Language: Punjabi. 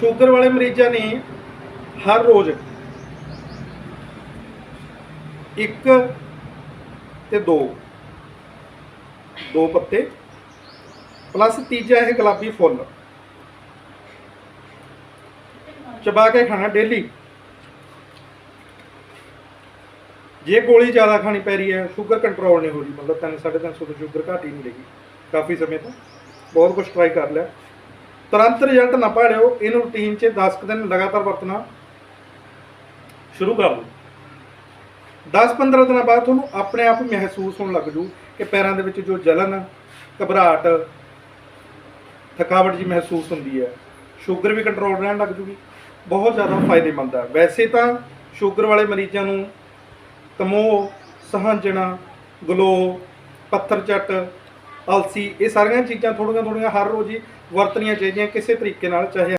ਸ਼ੂਗਰ ਵਾਲੇ ਮਰੀਜ਼ਾਂ ਨੇ ਹਰ ਰੋਜ਼ ਇੱਕ ਤੇ ਦੋ ਦੋ ਪੱਤੇ, ਪਲੱਸ ਤੀਜਾ ਇਹ ਗੁਲਾਬੀ ਫੁੱਲ। ਚਬਾ ਕੇ ਖਾਣਾ ਡੇਲੀ। ਜੇ ਗੋਲੀ ਜ਼ਿਆਦਾ ਖਾਣੀ ਪੈ ਰਹੀ ਹੈ, ਸ਼ੂਗਰ ਕੰਟਰੋਲ ਨਹੀਂ ਹੋ ਰਹੀ, ਮਤਲਬ 3 350 ਤੋਂ ਸ਼ੂਗਰ ਘਟ ਹੀ ਨਹੀਂ ਰਹੀ। ਕਾਫੀ ਸਮੇਂ ਤੋਂ ਬਹੁਤ ਕੁਝ ਟਰਾਈ ਕਰ ਲਿਆ। ਤੁਰੰਤ ਰਿਜ਼ਲਟ ਨਾ ਪਾੜਿਓ, ਇਹਨੂੰ ਰੂਟੀਨ 'ਚ 10 ਕੁ ਦਿਨ ਲਗਾਤਾਰ ਵਰਤਣਾ ਸ਼ੁਰੂ ਕਰ ਦਿਓ। 10-15 ਦਿਨਾਂ ਬਾਅਦ ਤੁਹਾਨੂੰ ਆਪਣੇ ਆਪ ਮਹਿਸੂਸ ਹੋਣ ਲੱਗ ਜੂ ਕਿ ਪੈਰਾਂ ਦੇ ਵਿੱਚ ਜੋ ਜਲਨ, ਘਬਰਾਹਟ, ਥਕਾਵਟ ਜੀ ਮਹਿਸੂਸ ਹੁੰਦੀ ਹੈ, ਸ਼ੂਗਰ ਵੀ ਕੰਟਰੋਲ ਰਹਿਣ ਲੱਗ ਜੂਗੀ, ਬਹੁਤ ਜ਼ਿਆਦਾ ਫਾਇਦੇਮੰਦ ਹੈ। ਵੈਸੇ ਤਾਂ ਸ਼ੂਗਰ ਵਾਲੇ ਮਰੀਜ਼ਾਂ ਨੂੰ ਤਮੋਹ ਸਹਾਂਜਣਾ ਗਲੋ ਪੱਥਰ ਚੱਟ ਅਲਸੀ, ਇਹ ਸਾਰੀਆਂ ਚੀਜ਼ਾਂ ਥੋੜੀਆਂ ਥੋੜੀਆਂ ਹਰ ਰੋਜ਼ ਹੀ ਵਰਤਣੀਆਂ ਚਾਹੀਦੀਆਂ, ਕਿਸੇ ਤਰੀਕੇ ਨਾਲ, ਚਾਹੇ